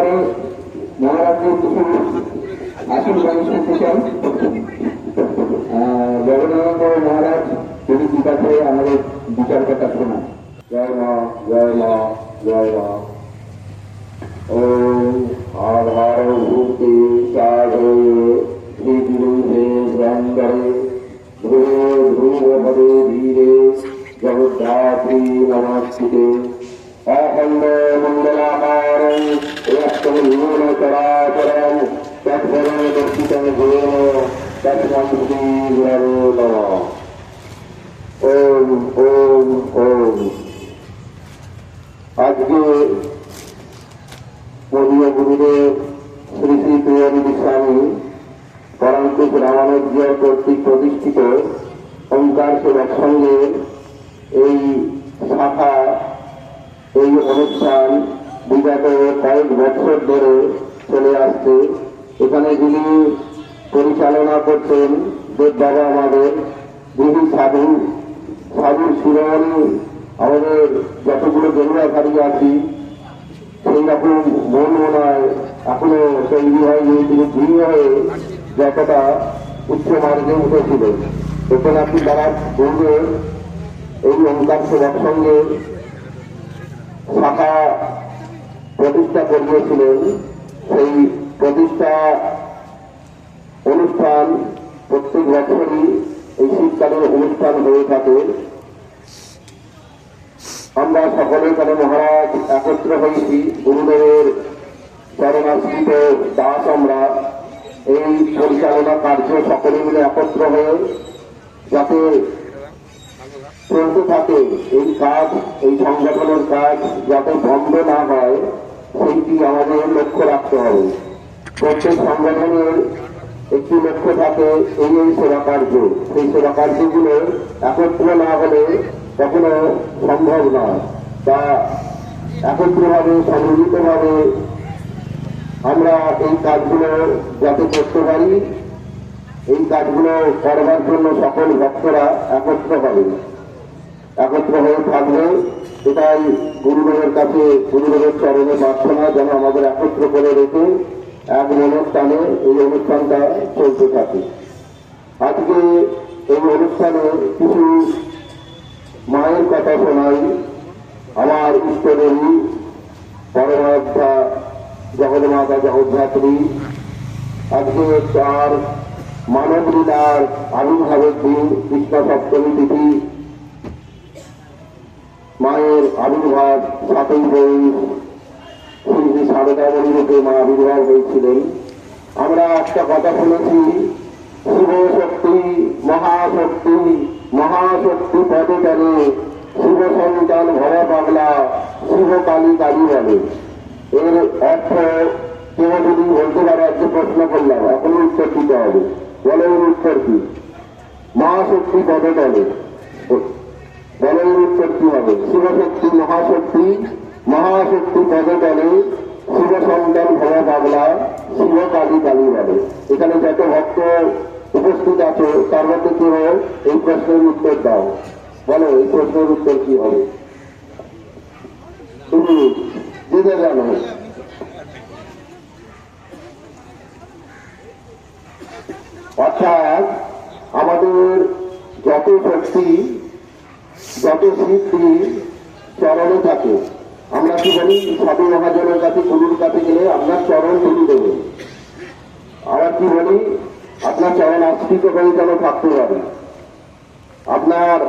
এবারে মহারাজের কিছু আসন বাণী শুনতে চান আহ, জগন্নাথ মহারাজ তিনি কি কাছে আমাদের বিচার কথা শোনা জয় মা জয় মা জয় মা ওম আধার ভূতে সাধে শ্রীগুরুহে ব্রহ্মরে ধ্রুব ধ্রুব ভবে ধীরে জগদ্ধাত্রী নমস্তে আজকে মদীয় গুরুদেব শ্রী শ্রী প্রিয়ানন্দ স্বামী পরাঙ্কুশ রামানুজ্য কর্তৃক প্রতিষ্ঠিত ওঙ্কার সেবক সঙ্গের এই শাখা এই অনুষ্ঠান বিগত কয়েক বছর ধরে চলে আসছে। এখানে যিনি পরিচালনা করছেন দেব বাবা আমাদের বহু সাধু সাধুর শিরোমণি আমাদের যতগুলো গেরুয়াঘাটি আছি সেই রকম মন নয় এখনও তৈরি হয়নি তিনি ধীর হয়ে যতটা উচ্চ মার্গে উঠেছিলেন। এখানে আপনি তারা পূর্বে এই ওঙ্কার সেবক সঙ্গে শাখা প্রতিষ্ঠা করিয়েছিলেন। সেই প্রতিষ্ঠা অনুষ্ঠান প্রত্যেক বছরই এই শীতকালীন অনুষ্ঠান হয়ে থাকে। আমরা সকলে এখানে মহারাজ একত্র হয়েছি, গুরুদেবের চরণাশ্রিত দাস আমরা। এই পরিচালনা কার্য সকলে মিলে একত্র হয়ে যাতে চলতে থাকে। এই কাজ, এই সংগঠনের কাজ যাতে বন্ধ না হয়, সেইটি আমাদের লক্ষ্য রাখতে হবে। প্রত্যেক সংগঠনের একটি লক্ষ্য থাকে, এই এই সেবা কার্য। সেই সেবা কার্যগুলো একত্র না হলে কখনো সম্ভব নয়। তা একত্রভাবে সম্মিলিতভাবে আমরা এই কাজগুলো যাতে করতে পারি, এই কাজগুলো করবার জন্য সকল ভক্তরা একত্র হবে। একত্র হয়ে থাকবে। এটাই গুরুদেবের কাছে, গুরুদেবের চরণে প্রার্থনা যেন আমাদের একত্র করে রেখে এক অনুষ্ঠানে এই অনুষ্ঠানটা চলতে থাকে। আজকে এই অনুষ্ঠানে কিছু মায়ের কথা শোনাই। আমার ইষ্টদেবী পরমাত্মা জগন্মাতা, জগদ্ধাত্রী। আজকে তার মানব লীলার আবির্ভাবের দিন কৃষ্ণ সপ্তমী তিথি। মায়ের আবির্ভাব সাতই বই শ্রী সারদামণি রূপে মা আবির্ভাব হয়েছিলেন। আমরা একটা কথা শুনেছি, শিব শক্তি, মহাশক্তি মহাশক্তি পদে টানে শিব সন্তান ভরা পাগলা শিব কালী বলে। এর অর্থ কেউ যদি বলতে পারে আজকে প্রশ্ন করলাম, এখন উত্তর দিতে হবে। বলে উত্তর কি? মহাশক্তি পদে টানে বলে উত্তর কি হবে। শিবশক্তি, মহাশক্তি মহাশক্তি পদে টানে শিব সন্তান ভরা পাগলা, শিব কালী কালী বলে এখানে যত ভক্ত উপস্থিত আছে, তার মধ্যে কেউ এই প্রশ্নের উত্তর দাও। বলো, এই প্রশ্নের উত্তর কি হবে? তুমি দিতে জানো। অর্থাৎ আমাদের যত শক্তি যত সিদ্ধি চরণে থাকে। আমরা কি বলি, সাধু মহাজনের কাছে, গুরুর কাছে গেলে আপনার চরণ তুলি দেবে। আবার কি বলি, আপনার চরণ আশ্রিত হয়ে যেন থাকতে পারে। আপনার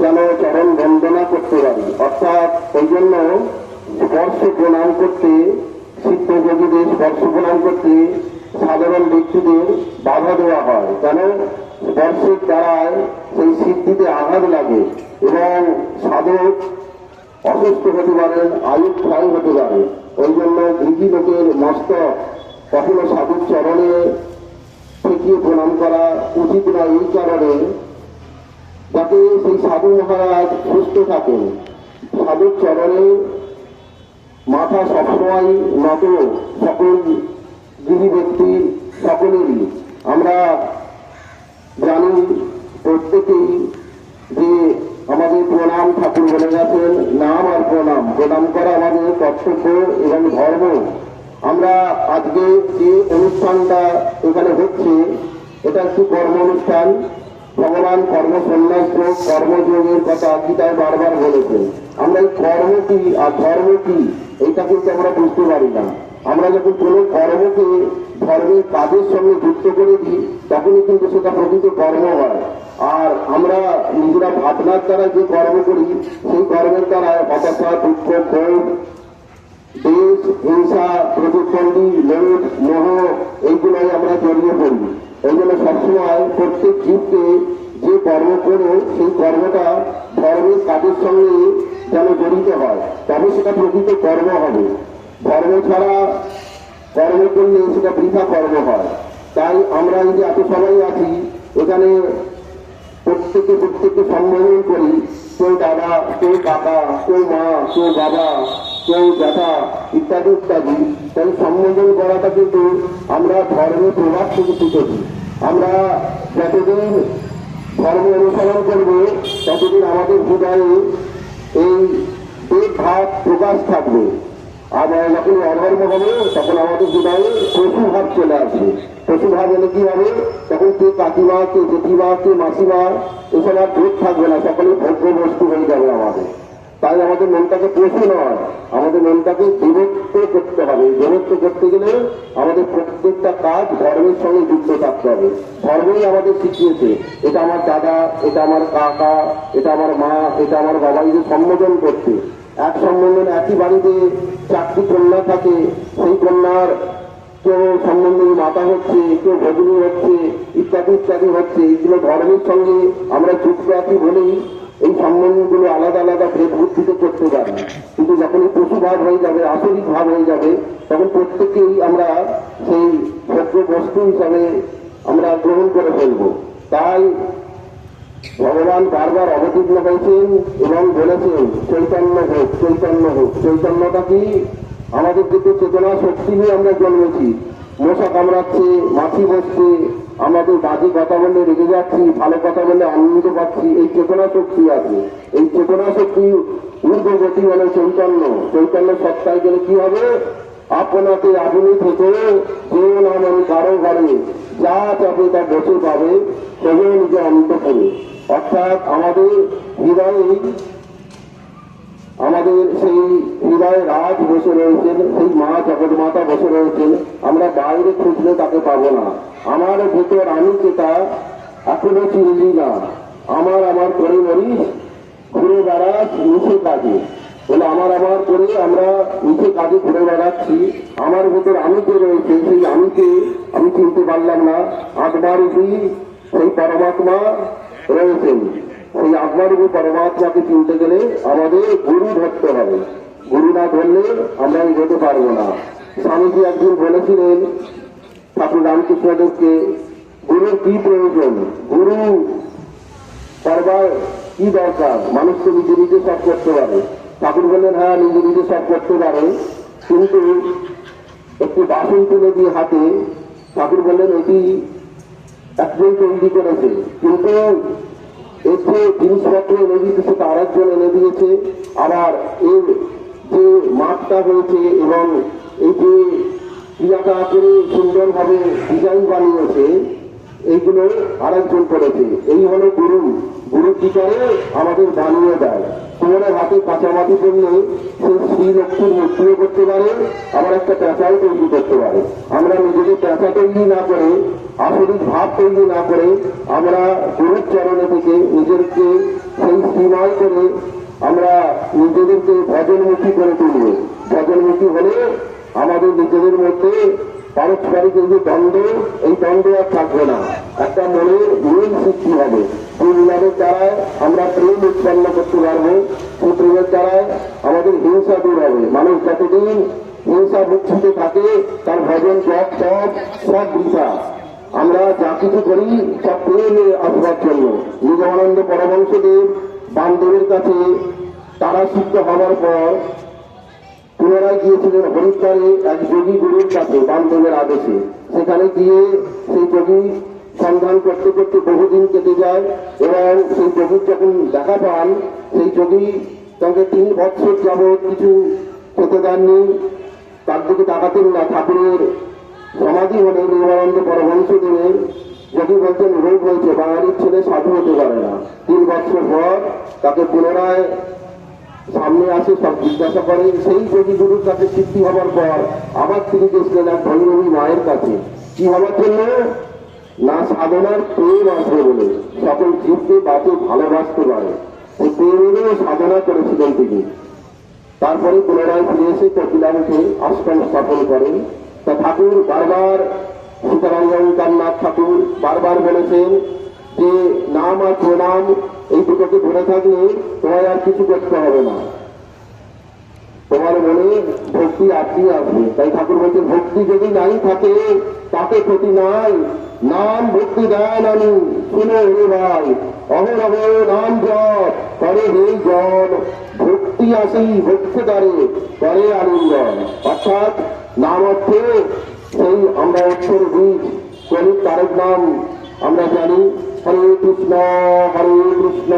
যেন চরণ বন্দনা করতে পারি। অর্থাৎ ওই জন্য স্পর্শ প্রণাম করতে, সিদ্ধ যোগীদের স্পর্শ প্রণাম করতে সাধারণ ব্যক্তিদের বাধা দেওয়া হয়। কেন? স্পর্শের দ্বারায় সেই সিদ্ধিতে আঘাত লাগে এবং সাধক অসুস্থ হতে পারেন আয়ু ক্ষয় হতে পারে। ওই জন্য গৃহী লোকের মস্তক কখনো সাধুর চরণে ঠেকিয়ে প্রণাম করা উচিত না এই কারণে যাতে সেই সাধু মহারাজ সুস্থ থাকেন। সাধুর চরণে মাথা সবসময় নত সকল গৃহী ব্যক্তি সকলেরই। আমরা জানি প্রত্যেকেই যে আমাদের প্রণাম ঠাকুর বলে গেছেন, নাম আর প্রণাম। প্রণাম করা আমাদের কর্তব্য এবং ধর্ম। আমরা আজকে যে অনুষ্ঠানটা এখানে হচ্ছে, এটা একটি কর্ম অনুষ্ঠান ভগবান কর্ম সন্ন্যাস যোগ কর্মযোগের কথা গীতায় বারবার বলেছেন। আমরা এই কর্ম কি আর ধর্ম কি, এইটা কিন্তু আমরা বুঝতে পারি না। আমরা যখন কোনো কর্মকে ধর্মের কাজের সঙ্গে যুক্ত করে দিই, তখনই কিন্তু সেটা প্রকৃত কর্ম হয়। আর আমরা নিজেরা ভাবনার দ্বারা যে কর্ম করি, সেই কর্মের দ্বারা হতাশা, দুঃখ, ক্ষোভ, দেশ, হিংসা, প্রতিদ্বন্দ্বী, লোভ, মোহ, এইগুলোই আমরা জড়িয়ে পড়ি। এই জন্য সবসময় প্রত্যেক জীবকে যে কর্ম করে, সেই কর্মটা ধর্মের কাজের সঙ্গে যেন জড়িত হয়, তবে সেটা প্রকৃত কর্ম হবে। ধর্ম ছাড়া কর্ম করলে সেটা বৃথা কর্ম হয়। তাই আমরা এই যে এত সবাই আছি, এখানে প্রত্যেকে প্রত্যেককে সম্বোধন করি। কেউ দাদা, কেউ কাকা, কেউ মা, কেউ বাবা, কেউ জ্যাঠা ইত্যাদি ইত্যাদি। তাই সম্বোধন করাটা কিন্তু আমরা ধর্মের প্রভাব থেকে শিখেছি। আমরা যতদিন ধর্ম অনুসরণ করব, ততদিন আমাদের হৃদয়ে এই ভাব প্রকাশ থাকবে। আর যখন অধর্ম হবে তখন আমাদের হৃদয়ে পশু ভাব চলে আসবে পশু ভাব এলে কি হবে? তখন কে কাকিমা, কে জেঠিমা, কে মাসিমা, এসব আর ভোট থাকবে না সকলেই ভোগ্য বস্তু হয়ে যাবে আমাদের। তাই আমাদের মনটাকে পশু নয় আমাদের মনটাকে দেবত্ব করতে হবে। দেবত্ব করতে গেলে আমাদের প্রত্যেকটা কাজ ধর্মের সঙ্গে যুক্ত থাকতে হবে। ধর্মই আমাদের শিখিয়েছে, এটা আমার দাদা, এটা আমার কাকা, এটা আমার মা, এটা আমার বাবা, এই যে সম্বোধন করতে এক সম্বোধন একই বাড়িতে চারটি কন্যা থাকে, সেই কন্যার কেউ সম্বন্ধে মাতা হচ্ছে, কেউ ভগিনী হচ্ছে, ইত্যাদি ইত্যাদি হচ্ছে। এইগুলো ধর্মের সঙ্গে আমরা যুক্ত আছি বলেই এই সম্বন্ধগুলো আলাদা আলাদা ভেদ বুদ্ধিতে করতে পারি কিন্তু যখন পশু ভাব হয়ে যাবে, আসরিক ভাব হয়ে যাবে, তখন প্রত্যেকেই আমরা সেই ভোগ্য বস্তু হিসাবে আমরা গ্রহণ করে ফেলব। তাই ভগবান বারবার অবতীর্ণ হয়েছেন এবং বলেছেন, চৈতন্য হোক চৈতন্য হোক। চৈতন্যটা কি? আমাদের দিকে চেতনা শক্তি নিয়ে আমরা জন্মেছি, মশা কামড়াচ্ছে, মাছি বসছে, আমাদের বাজে কথা বললে রেগে যাচ্ছি, ভালো কথা বললে আনন্দ পাচ্ছি, এই চেতনা শক্তি আছে। এই চেতনা শক্তি ঊর্ধ্বগতি মানে চৈতন্য। চৈতন্য সত্তায় গেলে কি হবে? আপনাকে আপনি থেকে কেউ না মানে কারও ঘরে যা চাপে তা বসে পাবে তবে নিজে অন্ত করে অর্থাৎ আমাদের হৃদয়ে, আমাদের সেই হৃদয়ে রাজ বসে রয়েছেন সেই মা জগৎ মাতা বসে রয়েছেন আমরা বাইরে খুঁজলে তাকে পাবো না। আমার ভেতর আমি যেটা, এখনও চিনলি না। আমার আমার করে মরিস ঘুরে বেড়াস, নিচে কাজে। বলে আমার আমার করে আমরা নিচে কাজে ঘুরে বেড়াচ্ছি। আমার ভেতর আমি যে রয়েছে, সেই আমিকে আমি চিনতে পারলাম না। আটবার সেই পরমাত্মা রয়েছেন। সেই আত্মারূপী পরমাত্মাকে চিনতে গেলে আমাদের গুরু ধরতে হবে। গুরু না ধরলে আমরা এগোতে পারব না। স্বামীজি একদিন বলেছিলেন, ঠাকুর রামকৃষ্ণদেবকে গুরুর কি প্রয়োজন? গুরু করবার কি দরকার? মানুষ তো নিজে নিজে সব করতে পারে। ঠাকুর বললেন হ্যাঁ নিজে নিজে সব করতে পারে। কিন্তু একটি বাসন তুলে দিয়ে হাতে ঠাকুর বললেন, এটি একজন তৈরি করেছে। কিন্তু যে জিনিসপত্র এনে দিয়েছে সেটা আরেকজন এনে দিয়েছে। আবার এর যে মাঠটা হয়েছে এবং এই যে ক্রিয়াটা করে সুন্দরভাবে ডিজাইন বানিয়েছে, এইগুলো আরেকজন করেছে। এই হলো গুরু। গুরু কি করে? আমাদের বানিয়ে দেয়। তোমার হাতে কাঁচামাটি পড়লে সে শ্রী লক্ষ্মীর মূর্তিও করতে পারে, আবার একটা পেঁচাও তৈরি করতে পারে। আমরা নিজেদের পেঁচা তৈরি না করে আসরিক ভাব তৈরি না করে, আমরা গুরুর চরণে থেকে নিজেদেরকে সেই সীমায় করে আমরা নিজেদেরকে ভজনমুখী করে তুলব। ভজনমুখী হলে আমাদের নিজেদের মধ্যে পারস্পরিক যে দ্বন্দ্ব, এই দ্বন্দ্ব আর থাকবে না। একটা মনের মিল সৃষ্টি হবে। সেই মিলাদের দ্বারায় আমরা প্রেম উৎপন্ন করতে পারব। সেই প্রেমের দ্বারায় আমাদের হিংসা দূর হবে। মানুষ যতদিন হিংসা মুক্তিতে থাকে, তার ভজন, জপ সব সব বৃথা। আমরা যা কিছু করি, সব প্রেমে আসবার জন্য। নিগমানন্দ পরমংশদেব বামদেবের কাছে তারা সিদ্ধ হওয়ার পর পুনরায় গিয়েছিলেন হরিদ্বারে এক যোগী গুরুর কাছে, বামদেবের আদেশে। সেখানে গিয়ে সেই যোগী সন্ধান করতে করতে বহুদিন কেটে যায় এবং সেই যোগীর যখন দেখা পান, সেই যোগী তাকে তিন বছর যাবৎ কিছু খেতে দেননি। তার দিকে তাকাতেন না, ঠাকুরের সমাধি হলে নির্মানন্দ পরমহংসদেবের। যদি বলতেন, রোগ হয়েছে, বাঙালির ছেলে সাধু হতে পারে না। তিন বছর পর তাকে পুনরায় সামনে আসে, সব জিজ্ঞাসা করে, সেই যোগীগুরুর কাছে সিদ্ধি হবার পর আবার তিনি গেছিলেন এক ভৈরবী মায়ের কাছে। কি হওয়ার জন্য? না সাধনার প্রেম আসবে বলে সকল জীবকে বাঁচে, ভালোবাসতে পারে। প্রেমেরও সাধনা করেছিলেন তিনি। তারপরে পুনরায় ফিরে এসে কপিলামুখে আশ্রম স্থাপন করেন। তা ঠাকুর বারবার সীতারঞ্জন কান্নাথ ঠাকুর বারবার বলেছেন যে, নাম আর প্রণাম এই দুটোকে ধরে থাকলে তোমায় আর কিছু করতে হবে না। তোমার মনে ভক্তি আপনি আসবে? তাই ঠাকুর বলছেন, ভক্তি যদি নাই থাকে তাতে ক্ষতি নাই। নাম ভক্তি দেন আমি। শুনে হে ভাই, অহরহ নাম জপ, করে হে জন ভক্তি আসি ভক্তি করে আলিঙ্গন। অর্থাৎ নাম অর্থে সেই আমরা অক্ষর বীজ কলির তারক নাম আমরা জানি। হরে কৃষ্ণ হরে কৃষ্ণ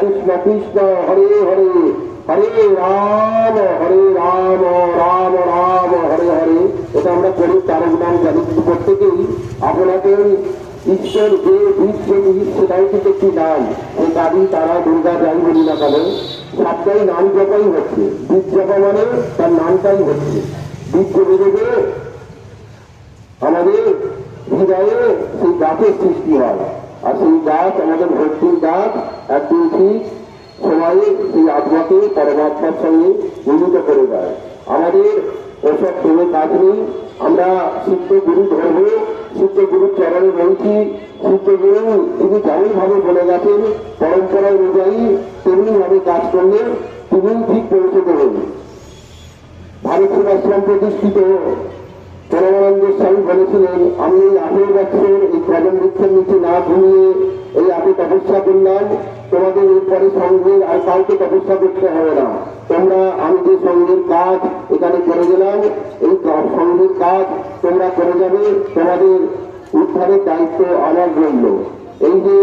কৃষ্ণ কৃষ্ণ, হরে হরে। হরে রাম হরে রাম রাম রাম, হরে হরে। এটা আমরা কলির তারক জানি। প্রত্যেকেই আপনাকে ঈশ্বর যে বীজ সেটাই কিন্তু একটি নাম। সেই কাজী তারা দুর্গা যাই বলি না কেন, সবটাই নাম জপাই হচ্ছে। বীজ জপা মানে তার নামটাই হচ্ছে। বীজ জপে দেবে আমাদের হৃদয়ে সেই গাছের সৃষ্টি হয়। আর সেই গাছ, আমাদের ভক্তির গাছ একদিন ঠিক সময়ে সেই আত্মাকে পরমাত্মার সঙ্গে মিলিত করে দেয়। আমাদের ওসব প্রেমে কাজ নেই। আমরা সিদ্ধ গুরু ধরব সিদ্ধ গুরুর চরণে রয়েছি সিদ্ধ গুরু তিনি যেমন ভাবে বলে গেছেন, পরম্পরা অনুযায়ী তেমনি ভাবে কাজ করলে তিনি ঠিক পৌঁছে দেবেন। ভারত সেবাশ্রম প্রতিষ্ঠিত পরমানন্দ স্বামী বলেছিলেন, আমি এই আঠেরো বছর এই কদম বৃক্ষের নিচে না ঘুমিয়ে এই আগে তপস্যা করলাম। তোমাদের এরপরে সঙ্গের আর কাউকে তপস্যা করতে হবে না। তোমরা আমি যে সঙ্গের কাজ এখানে করে গেলাম। এই সঙ্গের কাজ তোমরা করে যাবে। তোমাদের উদ্ধারের দায়িত্ব আমার রইল। এই যে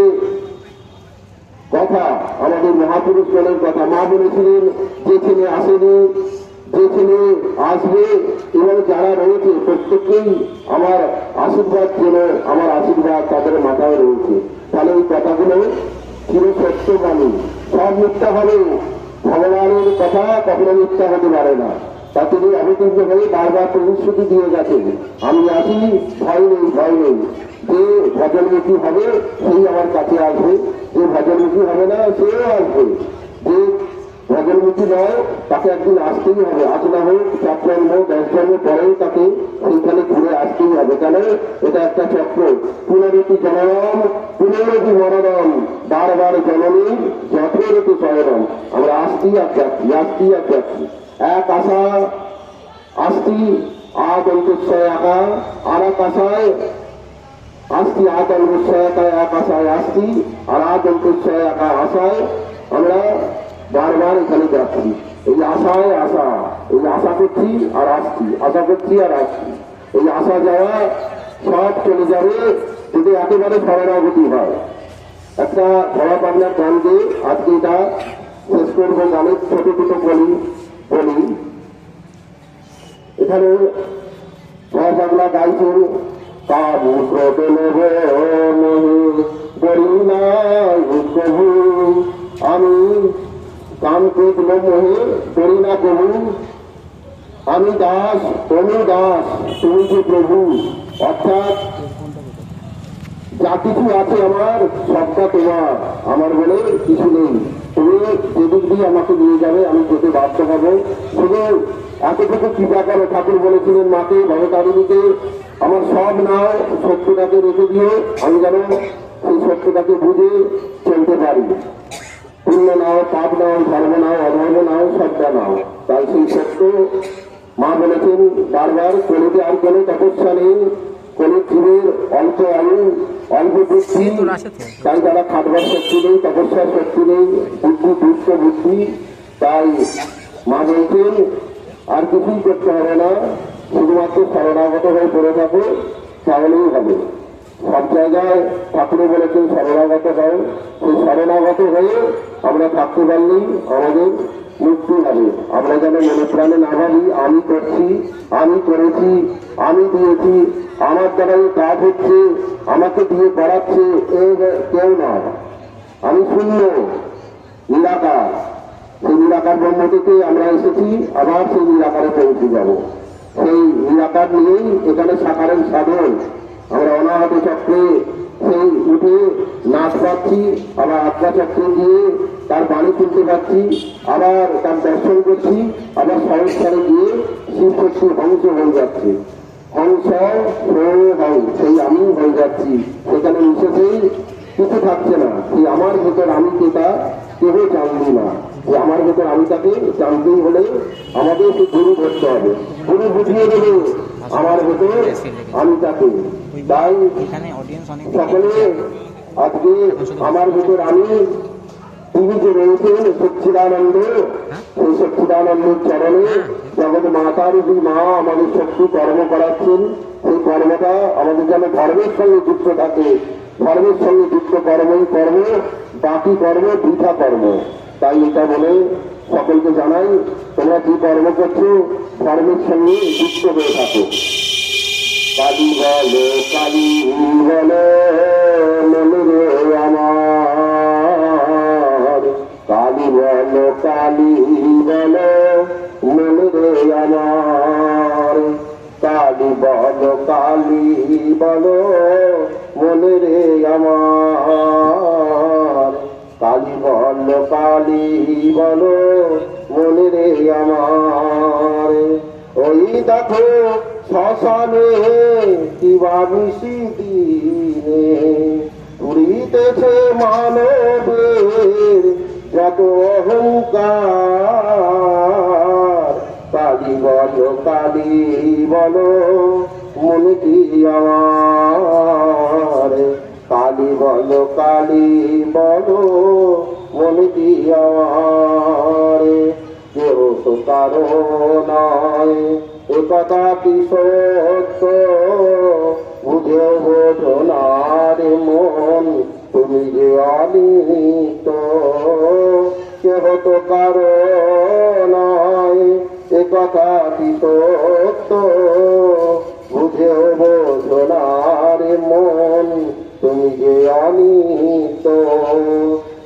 কথা, আমাদের মহাপুরুষগণের কথা, মা বলেছিলেন, যে ছেলে আসেনি, যে ছেলে আসবে, এবং যারা রয়েছে প্রত্যেককেই আমার আশীর্বাদ যেন, আমার আশীর্বাদ তাদের মাথায় রয়েছে। তাহলে এই কথাগুলো চির সত্যবাণী সব মিথ্যা হবে ভগবানের কথা কখনো মিথ্যা হতে পারে না। তা তিনি অবতীর্ণ হয়ে বারবার প্রতিশ্রুতি দিয়ে গেছেন, আমি আসি ভয় নেই ভয় নেই। যে ভজনমুখী হবে, সেই আমার কাছে আসবে। যে ভজনমুখী হবে না, সেও আসবে। যে ভজনমুখী নয় তাকে একদিন আসতেই হবে। আজ না হোক চার জন্ম দশ জন্ম পরেও তাকে সেইখানে ঘুরে আসতেই হবে। কেন? এটা একটা চক্র। পুনরতি জনরম পুনরতি মরণম, বারবার জননী, যথরতি শয়নম আমরা আসতেই আর যাচ্ছি, আসতেই আর যাচ্ছি। এক আশা, আসতি আদ অন্তঃশয় আঁকা। আর এক আশায় আসতি আদ অন্তঃশয়তায় এক আশায় আসতি। আর আদ অন্তঃশয় আঁকা, আশায় আমরা বারবার এখানে যাচ্ছি। এই আশায় আশা, এই আশা করছি আর আসছি, আশা করছি আর আসছি। এই আসা যাওয়া সব চলে যাবে যদি একেবারে শরণাগতি হয়। একটা ধরা পাবনার গান দিয়ে আজকে এটা শেষ করব গানের ছোট ছোট বলি বলি। এখানে ধরা পাবনা গাইছেন আমি ক্রোধ মোহে করি না প্রভু। আমি দাস তুমি দাস, তুমি যে প্রভু? অর্থাৎ যা কিছু আছে আমার, সবটা তোমার। আমার বলে কিছু নেই। তুমি যেদিক দিয়ে আমাকে নিয়ে যাবে, আমি যেতে বাধ্য হব শুধু এতটুকু কৃপা করো, ঠাকুর বলেছিলেন মাকে ভবতারিণীকে আমার সব নাও, সত্যটাকে রেখে দিও। আমি যেন সেই সত্যটাকে বুঝে চলতে পারি। পুণ্য নাও পাপ নাও ধর্ম নাও অধর্ম নাও সবটা নাও। তাই সেই সত্য মা বলেছেন বারবার কোনোতে আর কোনো তপস্যা নেই কোন জীবের অল্প আয়ু অল্প বুদ্ধি তাই তারা খাটবার শক্তি নেই তপস্যার শক্তি নেই বুদ্ধি দুষ্ট বুদ্ধি। তাই মা বলছেন আর কিছুই করতে হবে না শুধুমাত্র শরণাগত হয়ে পড়ে থাকো তাহলেই হবে। সব জায়গায় ঠাকুরে বলেছেন শরণাগত হও। সেই শরণাগত হয়ে আমরা থাকতে পারলেই আমাদের মুক্তি হবে। আমরা যেন মনে প্রাণে না ভাবি, আমি করছি, আমি করেছি, আমি দিয়েছি, আমার দ্বারা এই কাজ হচ্ছে, আমাকে দিয়ে পড়াচ্ছে কেউ না আমি শূন্য, নিরাকার। সেই নিরাকার ব্রহ্ম থেকে আমরা এসেছি, আবার সেই নিরাকারে পৌঁছে যাব। সেই নিরাকার নিয়েই এখানে সাকারের সাধন। আমরা অনাহত চক্রে সেই উঠে নাচ পাচ্ছি, আবার আত্মা চক্রে গিয়ে তার বাড়ি শুনতে পারছি আবার তার দর্শন করছি আবার সংস্কারে গিয়ে শিব শক্তি ধ্বংস হয়ে যাচ্ছে। হংস হই সেই আমি হয়ে যাচ্ছি। সেখানে মিশেছেই কিছু থাকছে না। সেই আমার ভেতর আমি কেটা কেউ জানবি না। যে আমার ভেতর আমি তাকে জানতেই হলে আমাদের সে গুরু ধরতে হবে। গুরু বুঝিয়ে দেবে আমার ভেতর আমি তাকে। তাই সকলে আজকে আমার ভেতর আমি তিনি যে রয়েছেন সচ্ছিদানন্দ সেই সচ্ছিদানন্দের চরণে জগৎ মাতার যে মা আমাদের শক্তি কর্ম করাচ্ছেন সেই কর্মটা আমাদের যেন ধর্মের সঙ্গে যুক্ত থাকে ধর্মের সঙ্গে যুক্ত কর্মই কর্ম বাকি কর্ম বৃথা কর্ম তাই এটা বলে সকলকে জানাই তোমরা যে কর্ম করছ ধর্মের সঙ্গে যুক্ত হয়ে থাকো কালী বলো কালী বলো কালী বলো মনে রে আমার কালী বলো কালী মনে রে আমার কালী বলো কালী বলো মনে রে আমার। ওই দেখো শ্মশানে কিবা মিশি দিনে উড়িতেছে মানবের যত অহংকার। কালী বলো কালী বলো, মনে কি আমার? কালী বলো কালী বলো, মনে কি আমার? কেউ তো কারও নয় একথা কি সত্য? বুঝে বোঝো না রে মন। তুমি যে অনিত কেহ তো কারও নয় একথা কি সত্য বুঝে বোঝো না রে মন, তুমি যে অনিত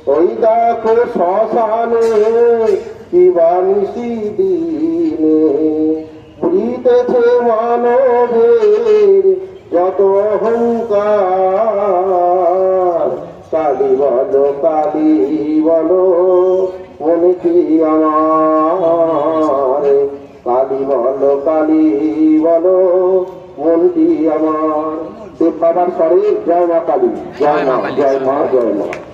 ওই দেখো শ্মশানে কিবা নিশি দিনে উড়িতেছে মানবের যত অহংকার কালি বলো কালি বলো মনে কি আমার? কালি বলো কালি বলো মনটি আমার? দেব বাবার স্বরে জয় মা কালী জয় মা জয় মা জয় মা।